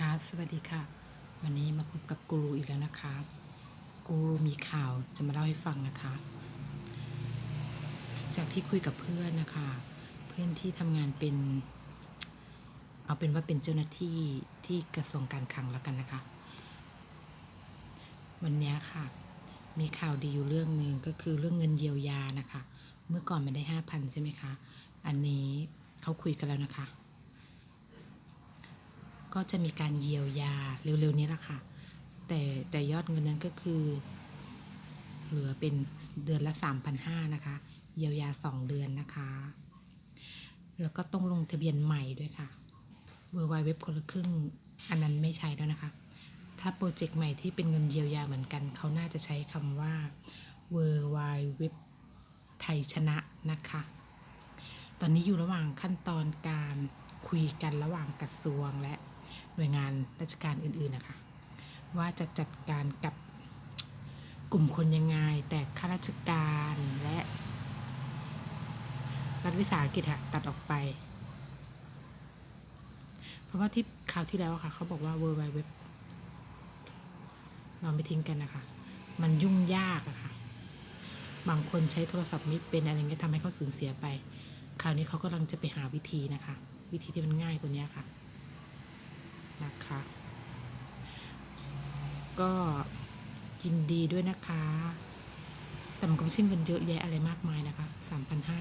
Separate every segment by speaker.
Speaker 1: คะสวัสดีค่ะ วันนี้มาพบกับกูรูอีกแล้วนะคะ กูรูมีข่าวจะมาเล่าให้ฟังนะคะ จากที่คุยกับเพื่อนนะคะ เพื่อนที่ทำงานเป็น เอาเป็นว่าเป็นเจ้าหน้าที่ที่กระทรวงการคลังแล้วกันนะคะ วันนี้ค่ะ มีข่าวดีอยู่เรื่องหนึ่งก็คือเรื่องเงินเยียวยานะคะ เมื่อก่อนมันได้ห้าพันใช่ไหมคะ อันนี้เขาคุยกันแล้วนะคะ ก็จะมีการเยียวยาเร็วๆนี้ละค่ะ แต่แต่ยอดเงินนั้นก็คือ เหลือเป็นเดือนละ 3,500นะคะ เยียวยา 2 เดือนนะคะ แล้วก็ต้องลงทะเบียนใหม่ด้วยค่ะเวอร์ไวเว็บคนละครึ่งอันนั้นไม่ใช้แล้วนะคะ ถ้าโปรเจกต์ใหม่ที่เป็นเงินเยียวยาเหมือนกัน เขาน่าจะใช้คำว่าเวอร์ไวเว็บไทยชนะนะคะ ตอนนี้อยู่ระหว่างขั้นตอนการคุยกันระหว่างกระทรวงและ หน่วยงานราชการอื่นๆนะคะ ว่าจะจัดการกับกลุ่มคนยังไง แต่ข้าราชการและรัฐวิสาหกิจค่ะตัดออกไป เพราะว่าที่คราวที่แล้วค่ะ เขาบอกว่า World Wide Web เราไม่ทิ้งกันนะคะ มันยุ่งยากอะค่ะ บางคนใช้โทรศัพท์ไม่เป็นอะไรเงี้ยทำให้เขาสูญเสียไป คราวนี้เขากำลังจะไปหาวิธีนะคะ วิธีที่มันง่ายกว่านี้ค่ะ นะคะ ก็ยินดีด้วยนะคะ แต่มันก็ไม่ใช่เงินเยอะแยะอะไรมากมายนะคะสามพันห้า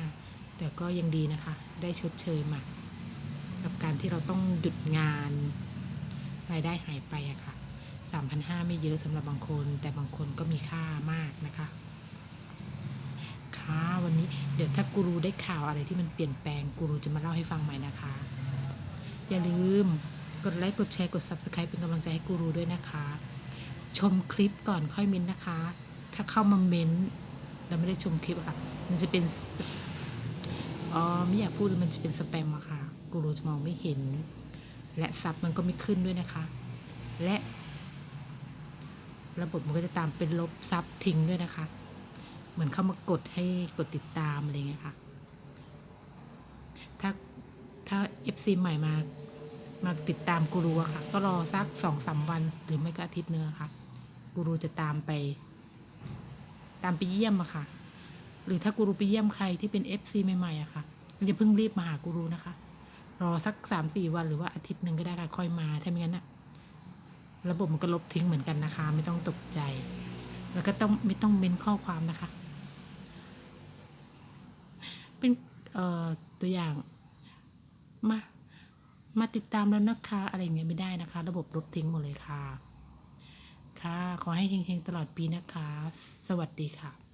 Speaker 1: แต่ก็ยังดีนะคะ ได้ชดเชยมากับการที่เราต้องหยุดงานรายได้หายไปอะค่ะสามพันห้าไม่เยอะสำหรับบางคน แต่บางคนก็มีค่ามากนะคะค่ะวันนี้เดี๋ยวถ้ากูรูได้ข่าวอะไรที่มันเปลี่ยนแปลงกูรูจะมาเล่าให้ฟังใหม่นะคะ อย่าลืม กดไลค์กดแชร์กด subscribe เป็นกำลังใจให้กูรูด้วยนะคะ ชมคลิปก่อนค่อยเม้นนะคะ ถ้าเข้ามาเม้นต์แล้วไม่ได้ชมคลิปอะค่ะ มันจะเป็นอ๋อไม่อยากพูดเลยมันจะเป็นสแปมอะค่ะกูรูจะมองไม่เห็น และซับมันก็ไม่ขึ้นด้วยนะคะ และ ระบบมันก็จะตามเป็นลบซับทิ้งด้วยนะคะ เหมือนเข้ามากดให้กดติดตามอะไรเงี้ยค่ะ ถ้าถ้า FC ใหม่มา มาติดตามกูรูอะค่ะ ก็รอสักสองสามวัน หรือไม่ก็อาทิตย์เนื้อะค่ะ กูรูจะตามไป ตามไปเยี่ยมอะค่ะ หรือถ้ากูรูไปเยี่ยมใครที่เป็น FC ใหม่ๆอะค่ะอย่าเพิ่งรีบมาหากูรูนะคะ รอสักสามสี่วันหรือว่าอาทิตย์หนึ่งก็ได้ค่ะค่อยมาถ้าไม่งั้นอะระบบมันก็ลบทิ้งเหมือนกันนะคะ ไม่ต้องตกใจ แล้วก็ต้องไม่ต้องเม้นข้อความนะคะ เป็นเอ่อตัวอย่างมา มาติดตามแล้วนะคะ อะไรอย่างเงี้ยไม่ได้นะคะ ระบบลบทิ้งหมดเลยค่ะ ค่ะ ขอให้เฮงๆตลอดปีนะคะ สวัสดีค่ะ